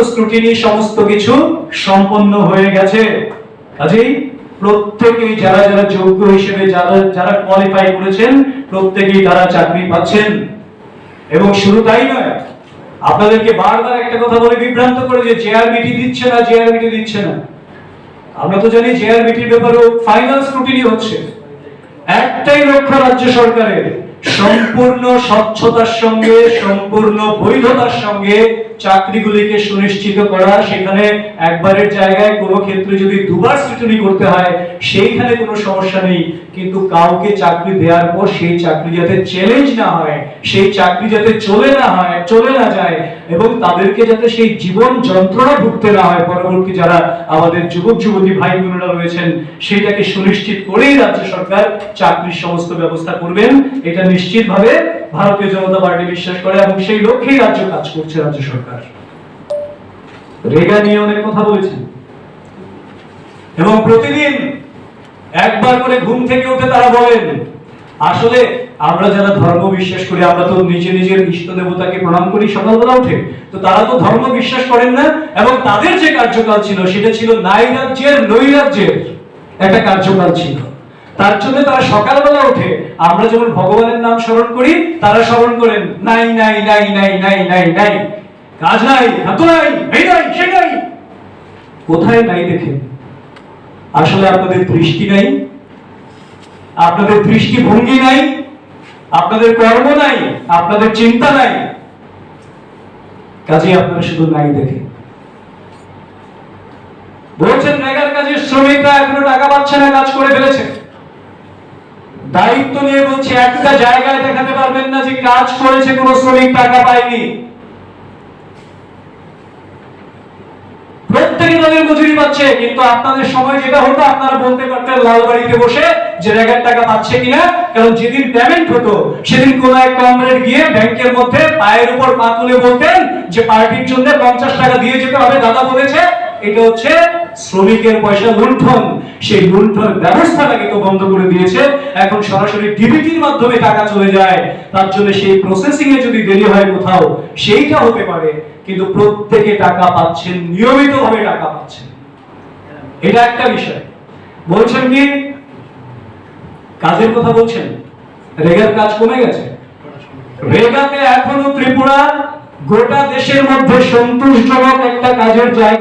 Scrutiny সমস্ত কিছু সম্পন্ন হয়ে গেছে। কাজেই প্রত্যেকেই যারা যারা যোগ্য হিসেবে যারা যারা কোয়ালিফাই করেছেন, প্রত্যেকেই তারা চাকরি পাচ্ছেন। এবং শুধু তাই নয়, আপনাদেরকে বারবার একটা কথা বলে বিভ্রান্ত করে যে জেআরবিটি দিচ্ছে না জেআরবিটি দিচ্ছে না। আমরা তো জানি জেআরবিটির ব্যাপারেও ফাইনাল স্ক্রুটিনি হচ্ছে। একটাই লক্ষ্য রাজ্য সরকারের সম্পূর্ণ স্বচ্ছতার সঙ্গে, সম্পূর্ণ বৈধতার সঙ্গে চাকরিগুলিকে সুনিশ্চিত করা। সেখানে একবারের জায়গায় কোনো ক্ষেত্রে যদি দুবার স্ক্রুটিনি করতে হয়, সেইখানে কোনো সমস্যা নেই। কিন্তু কাউকে চাকরি দেওয়ার পর সেই চাকরি যাতে চ্যালেঞ্জ না হয়, সেই চাকরি যাতে চলে না হয়, চলে না যায়, এবং তাদেরকে যাতে সেই জীবন যন্ত্রণা ভুগতে না হয়, পরবর্তী যারা আমাদের যুবক, যুবতী ভাই বোনেরা রয়েছেন সেটাকে সুনিশ্চিত করেই রাজ্য সরকার চাকরির সমস্ত ব্যবস্থা করবেন। এটা নিশ্চিতভাবে ভারতীয় জনতা পার্টি বিশ্বাস করে এবং সেই লক্ষ্যেই রাজ্য কাজ করছে রাজ্য সরকার। রেগা নিয়ে অনেক কথা বলেছেন। এবং প্রতিদিন একবার করে ঘুম থেকে উঠে তারা বলেন, আসলে আমরা যারা ধর্ম বিশ্বাস করি, আমরা তো নিজে নিজের ইষ্ট দেবতাকে প্রণাম করি সকালবেলা উঠে। তো তারা তো ধর্ম বিশ্বাস করেন না এবং তাদের যে কার্যকাল ছিল, সেটা ছিল নাই রাজ্যের, নৈ রাজ্যের একটা কার্যকাল ছিল। তার জন্য তারা সকালবেলা উঠে আমরা যেমন ভগবানের নাম স্মরণ করি, তারা স্মরণ করেন, নাই নাই নাই নাই নাই নাই নাই, কাজ নাই হাত নাই এই নাই, সে নাই। কোথায় নাই দেখেন? আসলে আপনাদের দৃষ্টি নাই, আপনাদের দৃষ্টিভঙ্গি নাই, আপনাদের কর্ম নাই, আপনাদের চিন্তা নাই। কাজে আপনারা শুধু নাই দেখেন। বলছেন নেগার কাজে শ্রমিকরা এখনও টাকা পাচ্ছে না, কাজ করে ফেলেছে। দায়িত্ব নিয়ে বলছে, একটা জায়গায় দেখাতে পারবেন না যে কাজ করেছে, কোনো শ্রমিক টাকা পায়নি। প্রত্যেকে তাদের মজুরি পাচ্ছে, কিন্তু আপনাদের সময় যেটা হতো, আপনারা বলতে পারতেন বসে যে রেগার টাকা পাচ্ছে কিনা, কারণ যেদিন পেমেন্ট হতো, সেদিন কোন এক কমরেড গিয়ে ব্যাংকের মধ্যে পায়ের উপর পা তুলে বলতেন যে পার্টির জন্য পঞ্চাশ টাকা দিয়ে যেতে হবে, দাদা বলেছে, এটা হচ্ছে শ্রমিকের পয়সা লুণ্ঠন, সেই লুণ্ঠন ব্যবস্থাটাকে তো বন্ধ করে দিয়েছে। এখন সরাসরি ডিবিটির মাধ্যমে টাকা চলে যায়। তার জন্য সেই প্রসেসিং এ যদি দেরি হয় কোথাও, সেইটা হতে পারে। কিন্তু প্রত্যেকে টাকা পাচ্ছেন, নিয়মিতভাবে টাকা পাচ্ছেন। এটা একটা বিষয়। বলছেন কি? কাজের কথা বলছেন? রেগার কাজ কমে গেছে? রেগাতে এখনও ত্রিপুরা গোটা দেশের মধ্যে সন্তোষজনক একটা কাজের জায়গা